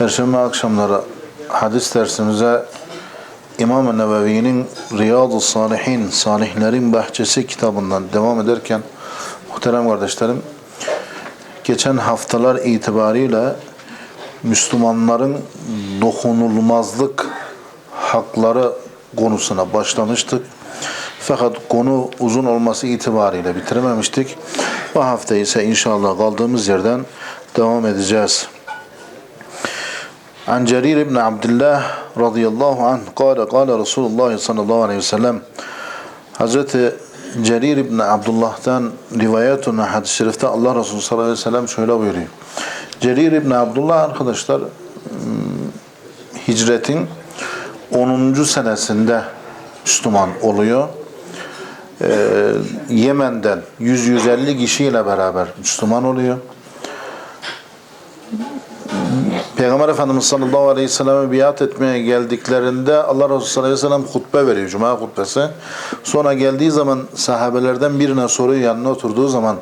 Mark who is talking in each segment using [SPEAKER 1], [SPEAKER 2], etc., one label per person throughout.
[SPEAKER 1] Perşembe akşamları hadis dersimize İmam-ı Nebevi'nin Riyad-ı Salihin, Salihlerin Bahçesi kitabından devam ederken muhterem kardeşlerim geçen haftalar itibariyle Müslümanların dokunulmazlık hakları konusuna başlamıştık. Fakat konu uzun olması itibariyle bitirememiştik. Bu hafta ise inşallah kaldığımız yerden devam edeceğiz. عن جرير بن عبد الله رضي الله عنه قال قال رسول الله صلى الله عليه وسلم Hazreti Cerir ibn Abdullah'tan rivayet olan hadis-i şerifte Allah Resulü sallallahu aleyhi ve sellem şöyle buyuruyor. Cerir ibn Abdullah arkadaşlar hmm, hicretin 10. senesinde Müslüman oluyor. Ee, Yemen'den 100-150 kişiyle beraber Müslüman oluyor. Peygamber Efendimiz sallallahu aleyhi ve selleme biat etmeye geldiklerinde Allah Resulü sallallahu aleyhi ve sellem hutbe veriyor. Cuma hutbesi. Sonra geldiği zaman sahabelerden birine soruyor yanına oturduğu zaman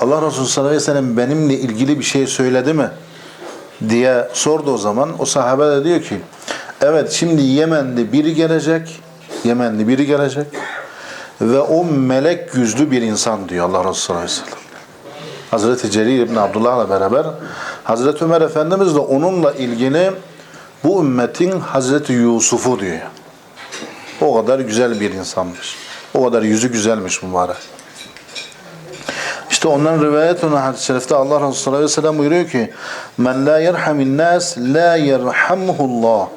[SPEAKER 1] Allah Resulü sallallahu aleyhi ve sellem benimle ilgili bir şey söyledi mi? diye sordu o zaman. O sahabe de diyor ki evet şimdi Yemenli biri gelecek. Yemenli biri gelecek. Ve o melek yüzlü bir insan diyor Allah Resulü sallallahu aleyhi ve sellem. Hazreti Cerir İbni Abdullah'la beraber Hazreti Ömer Efendimiz de onunla ilgili bu ümmetin Hazreti Yusuf'u diyor. O kadar güzel bir insanmış. O kadar yüzü güzelmiş mübarek. İşte ondan rivayet olan hadis-i şerifte Allah Resulü sallallahu aleyhi ve sellem buyuruyor ki Men la yerhamin nas la yerhamhullah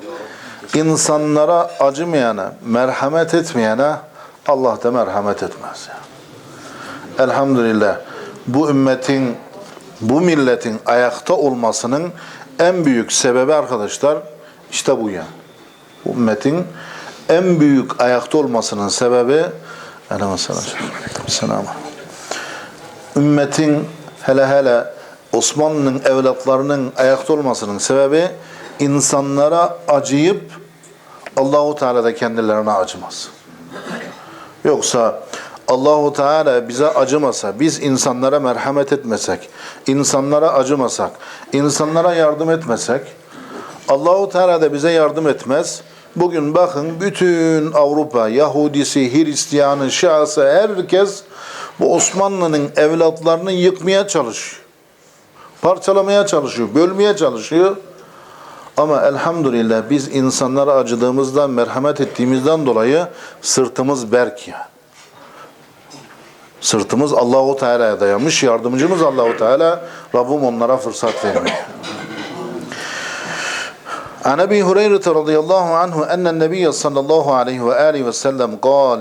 [SPEAKER 1] İnsanlara acımayana, merhamet etmeyene Allah da merhamet etmez. Yani. Elhamdülillah bu ümmetin, bu milletin ayakta olmasının en büyük sebebi arkadaşlar işte bu yani. Bu ümmetin en büyük ayakta olmasının sebebi Selam. Ümmetin hele hele Osmanlı'nın evlatlarının ayakta olmasının sebebi insanlara acıyıp Allahu Teala da kendilerine acımaz. Yoksa Allahu Teala bize acımasa, biz insanlara merhamet etmesek, insanlara acımasak, insanlara yardım etmesek, Allahu Teala da bize yardım etmez. Bugün bakın bütün Avrupa, Yahudisi, Hristiyanı, Şiası herkes bu Osmanlı'nın evlatlarını yıkmaya çalışıyor. Parçalamaya çalışıyor, bölmeye çalışıyor. Ama elhamdülillah biz insanlara acıdığımızdan, merhamet ettiğimizden dolayı sırtımız berk ya. Sırtımız Allahu Teala'ya dayanmış. Yardımcımız Allahu Teala. Rabbim onlara fırsat vermiyor. An Ebi Hureyre radıyallahu anhu ennen Nebiye sallallahu aleyhi ve aleyhi ve sellem kal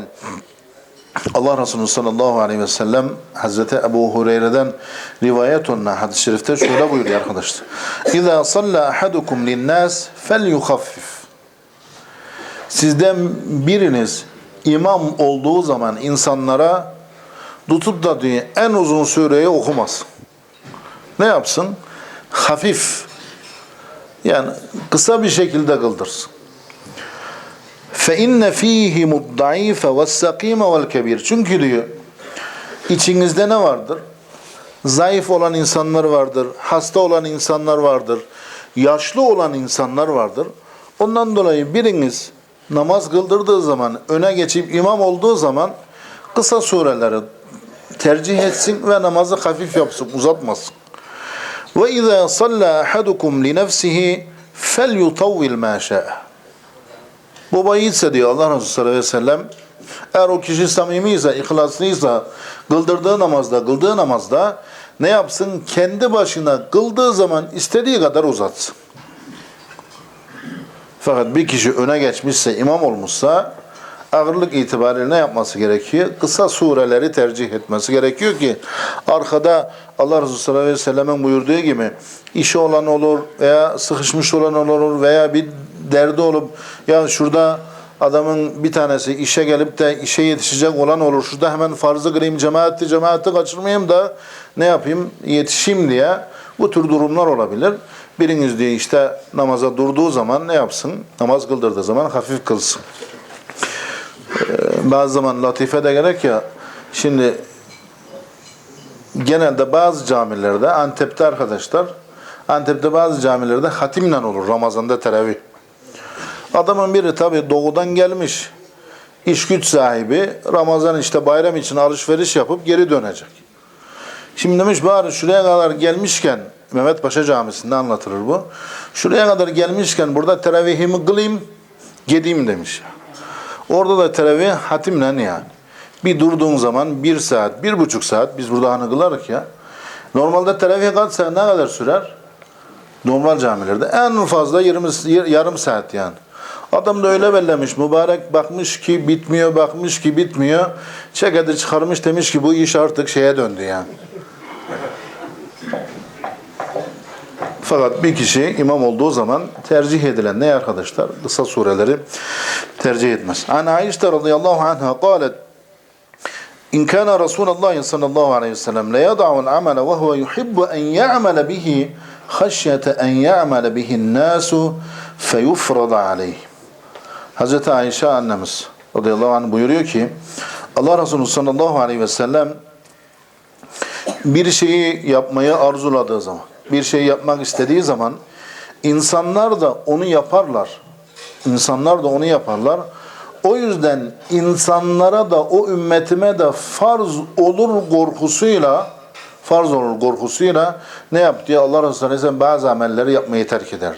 [SPEAKER 1] Allah Resulü sallallahu aleyhi ve sellem Hazreti Ebu Hureyre'den rivayet olunan hadis-i şerifte şöyle buyuruyor arkadaşlar. İza salla ahadukum linnas felyukhaffif. Sizden biriniz imam olduğu zaman insanlara tutup da diyor en uzun sureyi okumaz. Ne yapsın? Hafif. Yani kısa bir şekilde kıldırsın. فَاِنَّ ف۪يهِمُ الضَّعِيفَ وَالسَّقِيمَ وَالْكَبِيرِ Çünkü diyor, içinizde ne vardır? Zayıf olan insanlar vardır, hasta olan insanlar vardır, yaşlı olan insanlar vardır. Ondan dolayı biriniz namaz kıldırdığı zaman, öne geçip imam olduğu zaman kısa sureleri tercih etsin ve namazı hafif yapsın, uzatmasın. Ve izâ sallâ ahadukum li nefsihi felyutavvil mâ şâ'e. Baba yiğitse diyor Allah Resulü sallallahu aleyhi ve sellem eğer o kişi samimiyse, ihlaslıysa kıldırdığı namazda, kıldığı namazda ne yapsın? Kendi başına kıldığı zaman istediği kadar uzatsın. Fakat bir kişi öne geçmişse, imam olmuşsa ağırlık itibariyle ne yapması gerekiyor? Kısa sureleri tercih etmesi gerekiyor ki arkada Allah Resulü sallallahu aleyhi ve sellem'in buyurduğu gibi işi olan olur veya sıkışmış olan olur veya bir derdi olup ya şurada adamın bir tanesi işe gelip de işe yetişecek olan olur. Şurada hemen farzı kırayım, cemaati, cemaati kaçırmayayım da ne yapayım, yetişeyim diye bu tür durumlar olabilir. Biriniz diye işte namaza durduğu zaman ne yapsın? Namaz kıldırdığı zaman hafif kılsın. Ee, bazı zaman latife de gerek ya, şimdi genelde bazı camilerde, Antep'te arkadaşlar, Antep'te bazı camilerde hatimle olur Ramazan'da teravih. Adamın biri tabi doğudan gelmiş. iş güç sahibi. Ramazan işte bayram için alışveriş yapıp geri dönecek. Şimdi demiş bari şuraya kadar gelmişken Mehmet Paşa Camisi'nde anlatılır bu. Şuraya kadar gelmişken burada teravihimi kılayım, gideyim demiş. Orada da teravih hatimle yani. Bir durduğun zaman bir saat, bir buçuk saat biz burada hani kılarız ya. Normalde teravih kaç saat ne kadar sürer? Normal camilerde en fazla 20 yarım saat yani. Adam da öyle bellemiş. Mübarek bakmış ki bitmiyor, bakmış ki bitmiyor. Çekedi çıkarmış demiş ki bu iş artık şeye döndü yani. Fakat bir kişi imam olduğu zaman tercih edilen ne arkadaşlar? Kısa sureleri tercih etmez. An Aişte radıyallahu anha قالت إن كان رسول الله صلى الله عليه وسلم لا يضع العمل وهو يحب أن يعمل به خشية أن يعمل به الناس فيفرض عليه Hazreti Ayşe annemiz radıyallahu anh buyuruyor ki Allah Resulü sallallahu aleyhi ve sellem bir şeyi yapmayı arzuladığı zaman, bir şeyi yapmak istediği zaman insanlar da onu yaparlar. İnsanlar da onu yaparlar. O yüzden insanlara da o ümmetime de farz olur korkusuyla farz olur korkusuyla ne yaptı? Allah Resulü Aleyhisselam bazı amelleri yapmayı terk eder.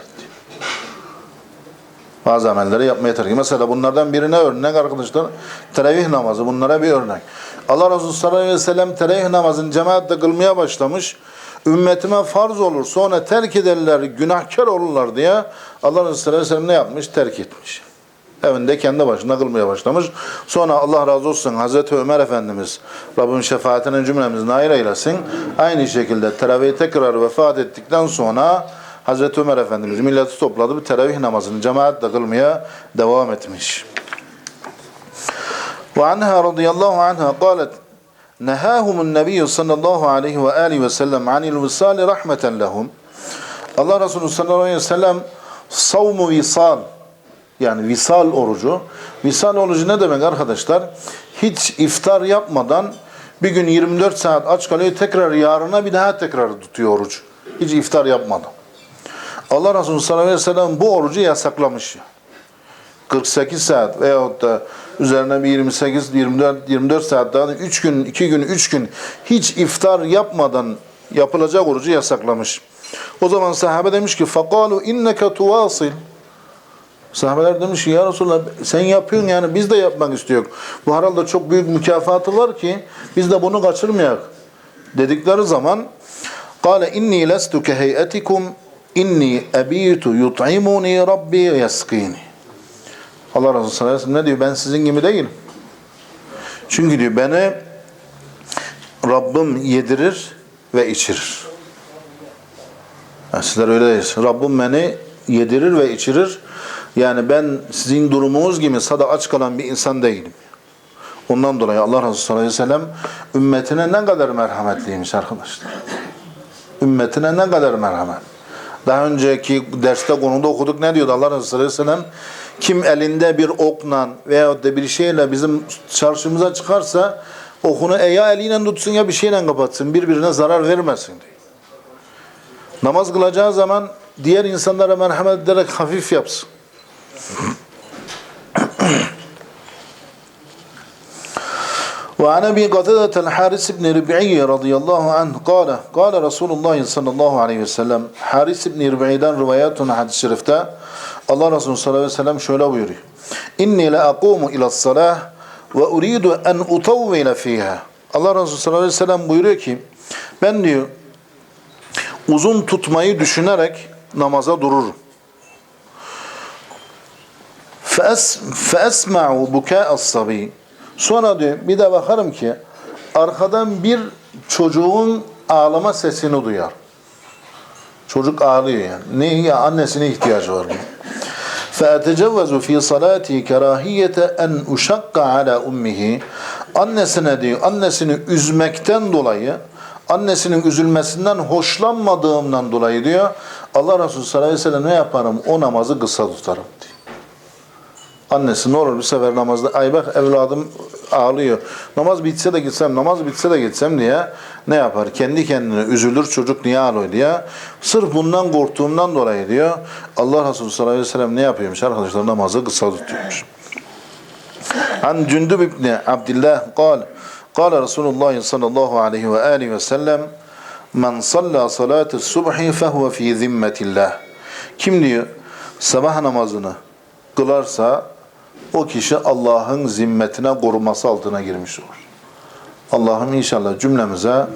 [SPEAKER 1] Bazı amelleri yapmaya terk Mesela bunlardan birine örnek arkadaşlar teravih namazı bunlara bir örnek. Allah Resulü sallallahu aleyhi ve sellem teravih namazını cemaatle kılmaya başlamış Ümmetime farz olur sonra terk ederler günahkar olurlar diye Allah Resulü sallallahu aleyhi ve sellem ne yapmış? Terk etmiş. Evinde kendi başına kılmaya başlamış. Sonra Allah razı olsun Hazreti Ömer Efendimiz Rabbim şefaatinin cümlemizi nail eylesin. Aynı şekilde teravih tekrar vefat ettikten sonra Hazreti Ömer Efendimiz milleti topladı bir teravih namazını cemaatle kılmaya devam etmiş. Ve anha radıyallahu anha قالت Nehahumun nebiyyu sallallahu aleyhi ve aleyhi ve sellem anil visali rahmeten lehum. Allah Resulü sallallahu aleyhi ve sellem savmu visal yani visal orucu. Visal orucu ne demek arkadaşlar? Hiç iftar yapmadan bir gün 24 saat aç kalıyor tekrar yarına bir daha tekrar tutuyor oruç. Hiç iftar yapmadan. Allah Resulü sallallahu aleyhi ve sellem bu orucu yasaklamış. 48 saat veyahut da üzerine bir 28, 24, 24 saat daha da 3 gün, 2 gün, 3 gün hiç iftar yapmadan yapılacak orucu yasaklamış. O zaman sahabe demiş ki فَقَالُوا اِنَّكَ تُوَاصِلْ Sahabeler demiş ki ya Resulallah sen yapıyorsun yani biz de yapmak istiyoruz. Bu herhalde çok büyük mükafatı var ki biz de bunu kaçırmayak. Dedikleri zaman قَالَ اِنِّي لَسْتُ كَهَيْئَتِكُمْ inni ebitu yut'imuni rabbi yaskini. Allah sallallahu aleyhi ve sellem ne diyor? Ben sizin gibi değilim. Çünkü diyor beni Rabbim yedirir ve içirir. Yani sizler öyle değilsiniz. Rabbim beni yedirir ve içirir. Yani ben sizin durumunuz gibi sada aç kalan bir insan değilim. Ondan dolayı Allah Resulü sallallahu aleyhi ve ümmetine ne kadar merhametliymiş arkadaşlar. Ümmetine ne kadar merhamet. Daha önceki derste konuda okuduk ne diyordu Allah Resulü Aleyhisselam? Kim elinde bir okla veyahut da bir şeyle bizim çarşımıza çıkarsa okunu ya eliyle tutsun ya bir şeyle kapatsın. Birbirine zarar vermesin diyor. Namaz kılacağı zaman diğer insanlara merhamet ederek hafif yapsın. وعن ابي قتادة الحارث بن ربعي رضي الله عنه قال قال رسول الله صلى الله عليه وسلم Haris ibn Rib'i'den rivayet olan hadis-i şerifte Allah Resulü sallallahu aleyhi ve sellem şöyle buyuruyor. İnni la aqumu ila salah ve uridu en utavvile fiha. Allah Resulü sallallahu aleyhi ve sellem buyuruyor ki ben diyor uzun tutmayı düşünerek namaza dururum. فَأَسْ فَأَسْمَعُوا بُكَاءَ الصَّبِيِّ Sonra diyor bir de bakarım ki arkadan bir çocuğun ağlama sesini duyar. Çocuk ağlıyor yani. Ne ya annesine ihtiyacı var bunun. فَاَتَجَوَّزُ ف۪ي صَلَاتِي كَرَاهِيَّةَ اَنْ اُشَقَّ عَلَى اُمِّهِ Annesine diyor, annesini üzmekten dolayı, annesinin üzülmesinden hoşlanmadığımdan dolayı diyor, Allah Resulü sallallahu aleyhi ve sellem ne yaparım? O namazı kısa tutarım diyor. Annesi ne olur bir sefer namazda ay bak evladım ağlıyor. Namaz bitse de gitsem, namaz bitse de gitsem diye ne yapar? Kendi kendine üzülür çocuk niye ağlıyor diye. Sırf bundan korktuğumdan dolayı diyor. Allah Resulü sallallahu aleyhi ve sellem ne yapıyormuş arkadaşlar? Namazı kısa tutuyormuş. An Cündüb İbni Abdillah قال قال رسول الله صلى الله عليه وآله وسلم من صلى صلاة الصبح فهو في ذمة الله Kim diyor sabah namazını kılarsa o kişi Allah'ın zimmetine koruması altına girmiş olur. Allah'ım inşallah cümlemize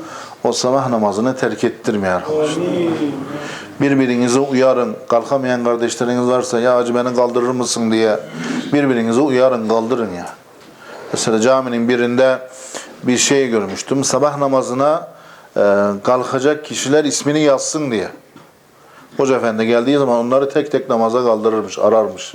[SPEAKER 1] o sabah namazını terk ettirmiyor arkadaşlar. Birbirinizi uyarın. Kalkamayan kardeşleriniz varsa ya acı beni kaldırır mısın diye birbirinizi uyarın, kaldırın ya. Mesela caminin birinde bir şey görmüştüm. Sabah namazına e, kalkacak kişiler ismini yazsın diye. Hoca efendi geldiği zaman onları tek tek namaza kaldırırmış, ararmış.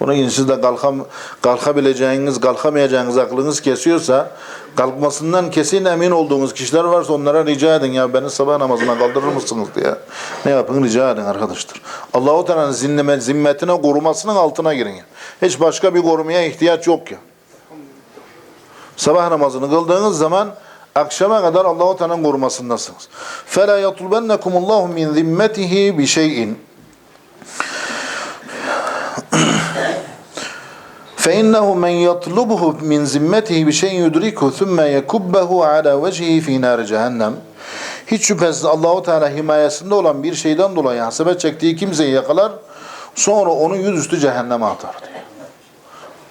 [SPEAKER 1] Onun için siz de kalkam, kalkabileceğiniz, kalkamayacağınız aklınız kesiyorsa, kalkmasından kesin emin olduğunuz kişiler varsa onlara rica edin ya beni sabah namazına kaldırır mısınız diye. Ne yapın rica edin arkadaşlar. Allahu Teala'nın zinnime, zimmetine korumasının altına girin ya. Hiç başka bir korumaya ihtiyaç yok ya. Sabah namazını kıldığınız zaman akşama kadar Allahu Teala'nın korumasındasınız. فَلَا يَطُلْبَنَّكُمُ اللّٰهُ مِنْ ذِمَّتِهِ بِشَيْءٍ فإنه من يطلبه من ذمته بشيء يدركه ثم يكبه على وجهه في نار جهنم hiç şüphesiz Allahu Teala himayesinde olan bir şeyden dolayı hasebe çektiği kimseyi yakalar sonra onu yüzüstü cehenneme atar diyor.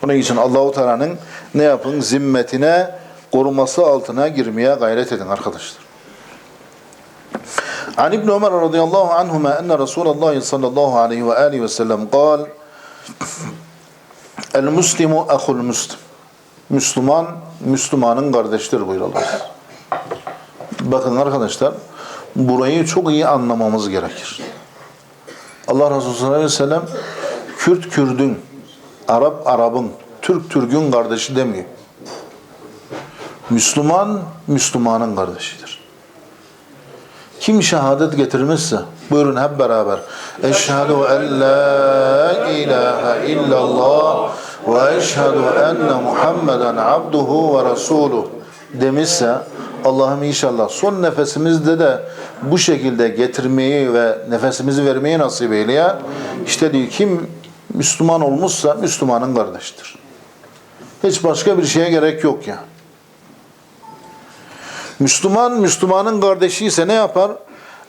[SPEAKER 1] Bunun için Allahu Teala'nın ne yapın zimmetine koruması altına girmeye gayret edin arkadaşlar. An İbn Ömer radıyallahu anhuma enne Resulullah sallallahu aleyhi ve aleyhi ve sellem قال El muslimu ahul muslim. Müslüman, Müslümanın kardeştir buyurulur. Bakın arkadaşlar, burayı çok iyi anlamamız gerekir. Allah Resulü sallallahu aleyhi ve sellem, Kürt Kürdün, Arap Arap'ın, Türk Türk'ün kardeşi demiyor. Müslüman, Müslümanın kardeşidir. Kim şehadet getirmişse, buyurun hep beraber. Eşhedü en la ilahe illallah ve eşhedü enne Muhammeden abduhu ve resuluh demişse, Allah'ım inşallah son nefesimizde de bu şekilde getirmeyi ve nefesimizi vermeyi nasip eyle ya. İşte diyor kim Müslüman olmuşsa Müslümanın kardeşidir. Hiç başka bir şeye gerek yok ya. Müslüman, Müslümanın kardeşi ise ne yapar?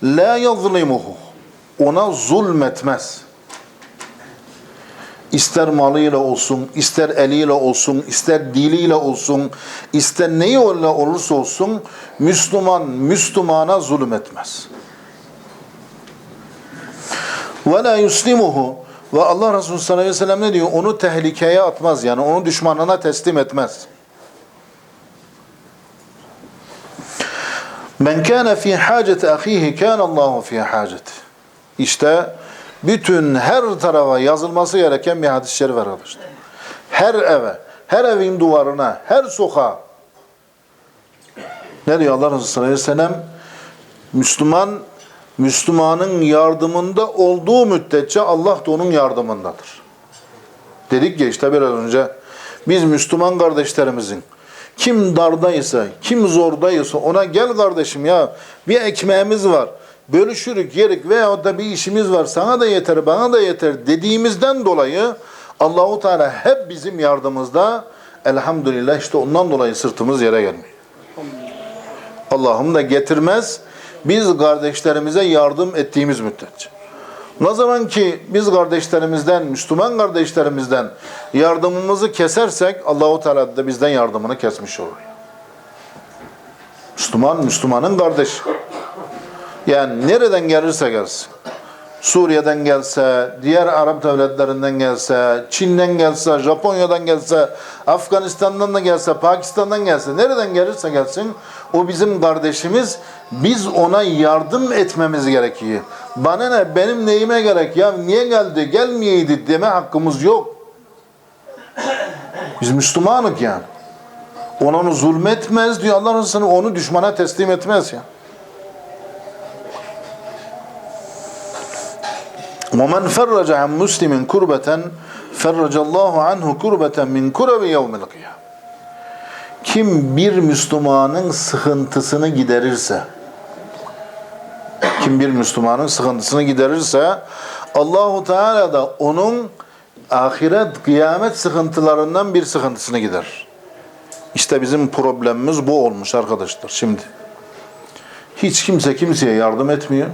[SPEAKER 1] La yazlimuhu. Ona zulmetmez. İster malıyla olsun, ister eliyle olsun, ister diliyle olsun, ister neyi olursa olsun, Müslüman, Müslümana zulmetmez. Ve la yuslimuhu. Ve Allah Resulü sallallahu aleyhi ve sellem ne diyor? Onu tehlikeye atmaz yani, onu düşmanına teslim etmez. Men kana fi haceti ahihi kana Allahu fi haceti. İşte bütün her tarafa yazılması gereken bir hadis-i şerif var arkadaşlar. Her eve, her evin duvarına, her sokağa. Ne diyor Allah Resulü sallallahu aleyhi ve sellem? Müslüman, Müslümanın yardımında olduğu müddetçe Allah da onun yardımındadır. Dedik ya işte biraz önce biz Müslüman kardeşlerimizin kim dardaysa, kim zordaysa ona gel kardeşim ya bir ekmeğimiz var. Bölüşürük, yerik veya da bir işimiz var. Sana da yeter, bana da yeter dediğimizden dolayı Allahu Teala hep bizim yardımımızda. Elhamdülillah işte ondan dolayı sırtımız yere gelmiyor. Allah'ım da getirmez. Biz kardeşlerimize yardım ettiğimiz müddetçe. Ne zaman ki biz kardeşlerimizden, Müslüman kardeşlerimizden yardımımızı kesersek Allahu Teala da bizden yardımını kesmiş olur. Müslüman, Müslümanın kardeşi. Yani nereden gelirse gelsin. Suriye'den gelse, diğer Arap devletlerinden gelse, Çin'den gelse, Japonya'dan gelse, Afganistan'dan da gelse, Pakistan'dan gelse, nereden gelirse gelsin o bizim kardeşimiz. Biz ona yardım etmemiz gerekiyor. Bana ne, benim neyime gerek ya, niye geldi, gelmeyeydi deme hakkımız yok. Biz Müslümanık yani. Ona onu zulmetmez diyor Allah Resulü onu düşmana teslim etmez ya. وَمَنْ فَرَّجَ عَنْ مُسْلِمٍ كُرْبَةً فَرَّجَ اللّٰهُ عَنْهُ كُرْبَةً مِنْ كُرَبِ يَوْمِ الْقِيَامِ Kim bir Müslümanın sıkıntısını giderirse, kim bir Müslümanın sıkıntısını giderirse, Allahu Teala da onun ahiret, kıyamet sıkıntılarından bir sıkıntısını gider. İşte bizim problemimiz bu olmuş arkadaşlar şimdi. Hiç kimse kimseye yardım etmiyor.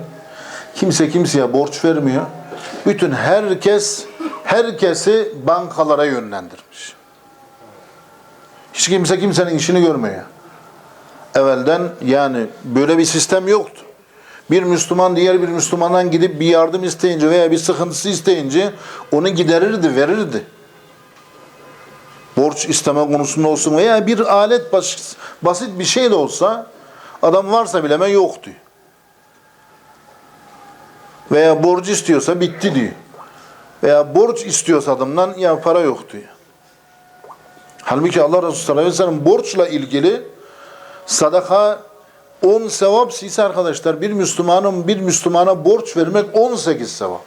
[SPEAKER 1] Kimse kimseye borç vermiyor. Bütün herkes herkesi bankalara yönlendirmiş. Hiç kimse kimsenin işini görmüyor. Evvelden yani böyle bir sistem yoktu. Bir Müslüman diğer bir Müslümandan gidip bir yardım isteyince veya bir sıkıntısı isteyince onu giderirdi, verirdi. Borç isteme konusunda olsun veya bir alet bas- basit bir şey de olsa adam varsa bileme yok diyor. Veya borcu istiyorsa bitti diyor. Veya borç istiyorsa adamdan ya para yok diyor. Halbuki Allah Resulü sallallahu aleyhi ve sellem borçla ilgili sadaka 10 sevap ise arkadaşlar bir Müslümanın bir Müslümana borç vermek 18 sevap.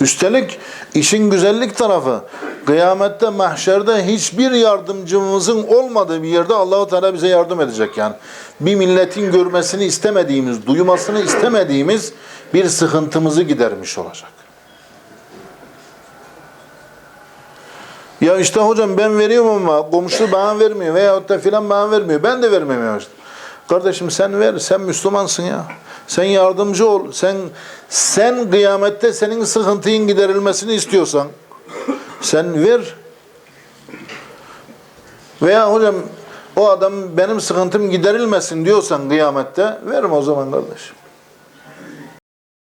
[SPEAKER 1] Üstelik işin güzellik tarafı kıyamette mahşerde hiçbir yardımcımızın olmadığı bir yerde Allahu Teala bize yardım edecek yani. Bir milletin görmesini istemediğimiz, duymasını istemediğimiz bir sıkıntımızı gidermiş olacak. Ya işte hocam ben veriyorum ama komşu bana vermiyor veyahut da filan bana vermiyor. Ben de vermemeye başladım. Kardeşim sen ver, sen Müslümansın ya. Sen yardımcı ol. Sen sen kıyamette senin sıkıntının giderilmesini istiyorsan sen ver. Veya hocam o adam benim sıkıntım giderilmesin diyorsan kıyamette verme o zaman kardeşim.